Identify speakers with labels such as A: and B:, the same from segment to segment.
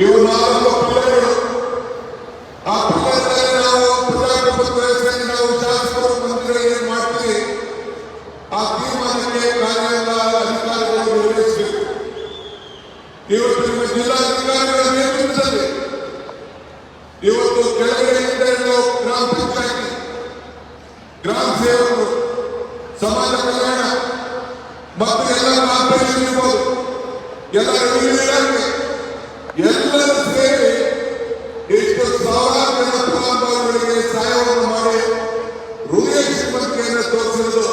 A: ಇವು ನಾಲ್ಕು ಪಿಲ್ಲರ್ಗಳು ಆ ಪಿಲ್ಲರ್ನಲ್ಲಿ ನಾವು ಪ್ರಜಾಪ್ರಭುತ್ವ ವ್ಯವಸ್ಥೆಯಲ್ಲಿ ನಾವು ಶಾಸಕರು ಮಂತ್ರಿಗಳು ಏನ್ ಮಾಡ್ತೀವಿ ಆ ತೀರ್ಮಾನಕ್ಕೆ ಕಾರ್ಯದ ಅಧಿಕಾರಿಗಳು ನಿರ್ವಹಿಸಬೇಕು ಇವತ್ತು ನಿಮ್ಮ ಜಿಲ್ಲಾಧಿಕಾರಿಗಳ ನೇತೃತ್ವದಲ್ಲಿ ಇವತ್ತು ಕೆಳಗಡೆಯಿಂದ ಇರೋ ಗ್ರಾಮ ಪಂಚಾಯತಿ ಗ್ರಾಮ ಸೇವಕರು ಸಮಾಜ ಕಲ್ಯಾಣ ಮತ್ತು ಎಲ್ಲ ಕಾರ್ಪೊರೇಷನ್ ಇರ್ಬೋದು ಎಲ್ಲ ರೆವಿನ್ಯೂ ಇಲಾಖೆ ಎಲ್ಲರೂ ಸೇರಿ ಎಷ್ಟು ಸಾವಿರಾರು ಜನ ಸಹಾಯವನ್ನು ಮಾಡಿ ಹೃದಯ ಶ್ರೀಮಂತಿಕೆಯನ್ನು ತೋರಿಸಿರುವುದು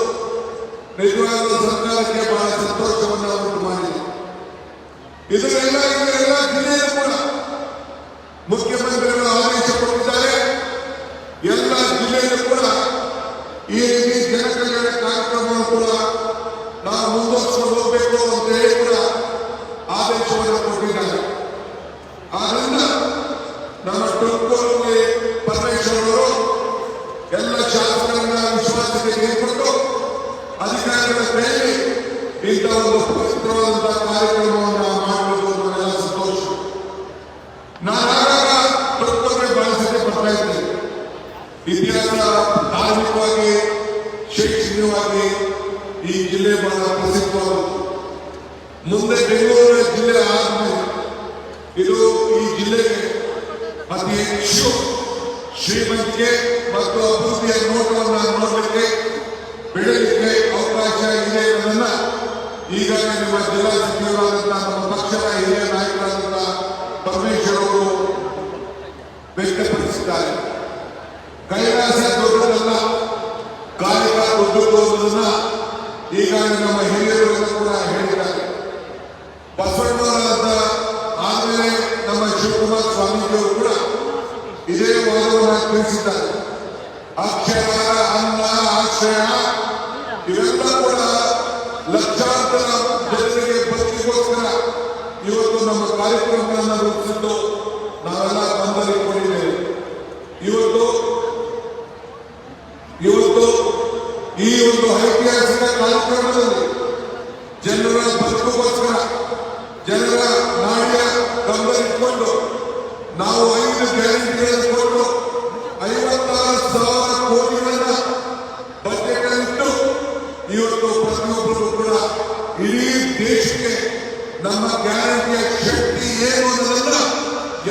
A: ನಿಜವಾದ ಸರ್ಕಾರಕ್ಕೆ ಬಹಳ ಸಂತೋಷವನ್ನು ಉಂಟು ಮಾಡಿದೆ ಎಲ್ಲ ಜಿಲ್ಲೆಯಲ್ಲೂ ಕೂಡ ಮುಖ್ಯಮಂತ್ರಿಗಳು ಆದೇಶ ಕೊಟ್ಟಿದ್ದಾರೆ. ಎಲ್ಲ ಜಿಲ್ಲೆಯಲ್ಲೂ ಕೂಡ ಈ ರೀತಿ ಜನಕಲ್ಯಾಣ ಕೈಯಲ್ಲಿ ಇಂಥ ಒಂದು ಪವಿತ್ರವಾದಂತಹ ಕಾರ್ಯಕ್ರಮವನ್ನು ಅನ್ನೋದೆಲ್ಲ ಸಂತೋಷ. ನಾನಾಗ ತುಮಕೂರಿಗೆ ಬಳಸಕ್ಕೆ ಬರ್ತಾ ಇದ್ದೇನೆ ಇತಿಹಾಸ ಧಾರ್ಮಿಕವಾಗಿ ಈ ಜಿಲ್ಲೆ ಬಹಳ ಪ್ರಸಿದ್ಧವಾದದ್ದು. ಮುಂದೆ ಬೆಂಗಳೂರು ಜಿಲ್ಲೆ ಆದ್ಮೇಲೆ ಇದು ಈ ಜಿಲ್ಲೆಗೆ ಅತಿ ಹೆಚ್ಚು ಶ್ರೀಮಂತಿಕೆ ಮತ್ತು ಅಭಿವೃದ್ಧಿಯ ನೋಟವನ್ನು ನೋಡಲಿಕ್ಕೆ, ಬೆಳೆಯಲಿಕ್ಕೆ ಈಗಾಗಲೇ ನಮ್ಮ ಜಿಲ್ಲಾ ಸಚಿವರಾದಂತಹ ನಮ್ಮ ಪಕ್ಷದ ಹಿರಿಯ ನಾಯಕರಾದಂತಹ ಪರಮೇಶ್ವರ್ ಅವರು ವ್ಯಕ್ತಪಡಿಸಿದ್ದಾರೆ. ಕೈಲಾಸ ದೊಡ್ಡದಲ್ಲ ಕಾಯಕ ದೊಡ್ಡದು ಈಗಾಗಲೇ ನಮ್ಮ ಹಿರಿಯರು ಕೂಡ ಹೇಳಿದ್ದಾರೆ. ಬಸವಣ್ಣವರಾದ ಆಮೇಲೆ ನಮ್ಮ ಶಿವಕುಮಾರ ಸ್ವಾಮೀಜಿಯವರು ಕೂಡ ಇದೇ ವಾದವನ್ನು ತಿಳಿಸಿದ್ದಾರೆ. ಅಕ್ಷರ ಅನ್ನ, ಆಶ್ರಯ ನಮ್ಮ ಕಾರ್ಯಕ್ರಮಗಳನ್ನು ರೂಪಿಸಿದ್ದು ನಾವೆಲ್ಲ ಗಮನದಲ್ಲಿಕೊಂಡಿದ್ದೇವೆ ಇವತ್ತು ಇವತ್ತು ಈ ಒಂದು ಐತಿಹಾಸಿಕ ಕಾರ್ಯಕ್ರಮದಲ್ಲಿ ಜನರ ಬದುಕುಗೋಸ್ಕರ ಜನರ ನಾಣ್ಯ ಗಮನವಿಟ್ಕೊಂಡು ನಾವು ಐದು ಗ್ಯಾರಂಟಿಗಳನ್ನು ಕೊಟ್ಟು ಐವತ್ತಾರು ಸಾವಿರ ಕೋಟಿಗಳನ್ನ ಇವತ್ತು ಪ್ರತಿಯೊಬ್ಬರು ಕೂಡ ಇಡೀ ದೇಶಕ್ಕೆ ನಮ್ಮ ಗ್ಯಾರಂಟಿಯ ಶಕ್ತಿ ಏನು ಅನ್ನೋದನ್ನ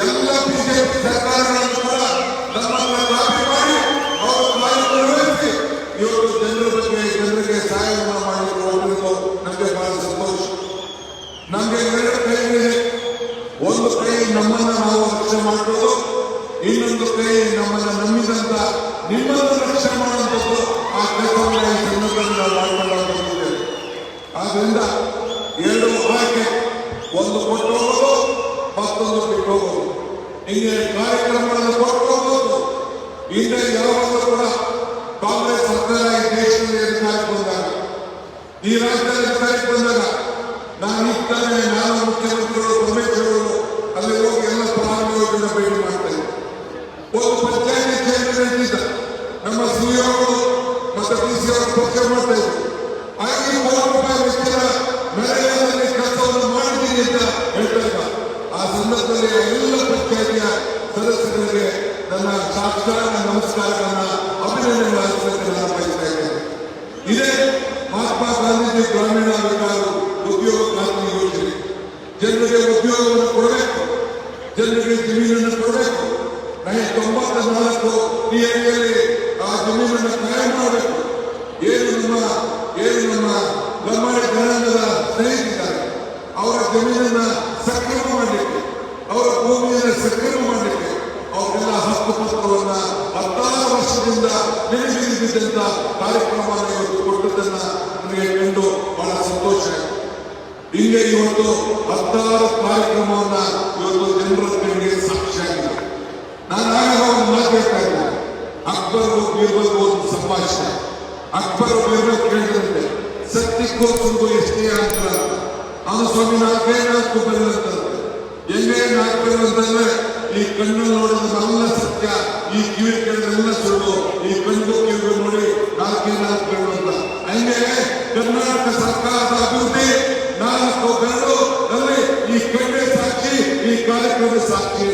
A: ಎಲ್ಲ ಬಿಜೆಪಿ ಸರ್ಕಾರಗಳನ್ನು ಕೂಡ ನಮ್ಮನ್ನ ಕಾಪಿ ಮಾಡಿ ಅವರು ಕಾರ್ಯನಿರ್ವಹಿಸಿ ಇವರು ಜನರ ಬಗ್ಗೆ ಜನರಿಗೆ ಸಹಾಯವನ್ನು ಮಾಡಿರುವುದು ನಮಗೆ ಬಹಳ ಸಂತೋಷ. ನಮಗೆ ಎರಡು ಕೈಗಳಿದೆ ಒಂದು ಕೈ ನಮ್ಮನ್ನ ನಾವು ರಕ್ಷಣೆ ಮಾಡೋದು ಇನ್ನೊಂದು ಕೈ ನಮ್ಮನ್ನ ನಂಬಿದಂತ ನಿಮ್ಮನ್ನು ರಕ್ಷಣೆ ಮಾಡುವಂಥದ್ದು ಆ ಕೆಲಸವನ್ನು ನಾವು ಮಾಡ್ಕೊಂಡು ಬಂದಿದ್ದೇವೆ ಆದ್ರಿಂದ ಎರಡು ಆಯ್ಕೆ ಒಂದು ಕೊಟ್ಟು ಹೋಗೋದು ಮತ್ತೊಂದು ಬಿಟ್ಟು ಹೋಗೋದು ಹಿಂಗೆ ಕಾರ್ಯಕ್ರಮಗಳನ್ನು ಕೊಟ್ಟು ಹೋಗೋದು ಹಿಂದೆ ಯಾವಾಗಲೂ ಕೂಡ ಕಾಂಗ್ರೆಸ್ ಸರ್ಕಾರ ಈ ದೇಶದಲ್ಲಿ ಅಧಿಕಾರಕ್ಕೆ ಬಂದಾಗ, ಈ ರಾಜ್ಯದಲ್ಲಿ ಅಧಿಕಾರಕ್ಕೆ ಬಂದಾಗ, ನಾನು ಇದ್ದಾನೆ ನಾನು ಮುಖ್ಯಮಂತ್ರಿಗಳು ಪರಮೇಶ್ವರರು ಅಲ್ಲಿ ಹೋಗಿ ಎಲ್ಲ ಫಲಾನುಭವಿಗಳನ್ನ ಭೇಟಿ ಮಾಡ್ತೇನೆ. ಒಂದು ಪಂಚಾಯತಿ ನಮ್ಮ ಸಿಇಒಗಳು ಮತ್ತೆ ಡಿ ಸಿ ಅವರು ಪಕ್ಷ ಸದಸ್ಯರಿಗೆ ನನ್ನ ಸಾಕ್ಷಾತ್ ನಮಸ್ಕಾರಗಳನ್ನ ಅಭಿನಂದನೆ ನಾನು ಬಯಸ್ತಾ ಇದ್ದೇನೆ ಇದೇ ಮಹಾತ್ಮ ಗಾಂಧೀಜಿ ಗ್ರಾಮೀಣ ವಿಕಾಸ ಉದ್ಯೋಗ ಖಾತ್ರಿ ಯೋಜನೆ. ಜನರಿಗೆ ಉದ್ಯೋಗವನ್ನು ಕೊಡಬೇಕು. ಜನರಿಗೆ ಜಮೀನನ್ನು ಕೊಡಬೇಕು. ನನಗೆ ತೊಂಬತ್ತ ನಾಲ್ಕು ಆ ಜಮೀನನ್ನು ಕಾಯಂ ಮಾಡಬೇಕು ಏನು ನಮ್ಮ ಏನು ನಮ್ಮ ಲಂಬಾಣಿ ಜನಾಂಗದ ಸ್ನೇಹಿತಿದ್ದಾರೆ ಅವರ ಜಮೀನನ್ನ ಸಕ್ರಮ ಮಾಡಲಿಕ್ಕೆ ಅವರ ಭೂಮಿಯನ್ನು ಸಕ್ರಮ ಮಾಡಲಿಕ್ಕೆ ಅವರೆಲ್ಲ ಹಕ್ಕುಪತ್ರವನ್ನ ಹತ್ತಾರು ನೆನಪಿದ್ದಂತ ಕಾರ್ಯಕ್ರಮವನ್ನು ಇವತ್ತು ಕೊಟ್ಟದ್ದನ್ನು ನನಗೆ ಕಂಡು ಬಹಳ ಸಂತೋಷ ಹಿಂಗೆ ಇವತ್ತು ಹತ್ತಾರು ಕಾರ್ಯಕ್ರಮವನ್ನ ಇವತ್ತು ಜನರ ಕಣ್ಣಿಗೆ ಸಾಕ್ಷಿಯಾಗಿದೆ ನಾನು ಆಗ ಒಂದು ಮಾತು ಹೇಳ್ತಾ ಇದ್ದೆ ಅಕ್ಬರ್ ಬೀರ್ಬಲ್ ಒಂದು ಸಂಭಾಷಣೆ ಅಕ್ಬರ್ ಬೀರ್ಬಲ್ ಕೇಳಿದಂತೆ ಸತ್ಯಕ್ಕೂ ಸುಂದು ಎಷ್ಟೇ ಅಂತರ ಅದು ಸ್ವಾಮಿ ನಾಲ್ಕೇ ನಾಲ್ಕು ಬರೆದಂತಂತೆ ಹೆಂಗೆ ನಾಲ್ಕು ಅಂತಂದ್ರೆ ಈ ಕಣ್ಣು ನೋಡೋದೆಲ್ಲ ಸತ್ಯ ಈ ಕಿವಿ ಕೇಳಿದ್ರೆಲ್ಲ ಸುಳ್ಳು ಈ ಕಣ್ಣು ಕಿವಿ ನೋಡಿ ನಾಲ್ಕೇ ನಾಲ್ಕು ಕಣ್ಣು ಅಂತ. ಹಂಗೆ ಕರ್ನಾಟಕ ಸರ್ಕಾರದ ಅಭಿವೃದ್ಧಿ, ನಾಲ್ಕು ಕಣ್ಣು, ಅಲ್ಲಿ ಈ ಕಣ್ಣೆ ಸಾಕ್ಷಿ ಈ ಕಾರ್ಯಕ್ರಮ ಸಾಕ್ಷಿ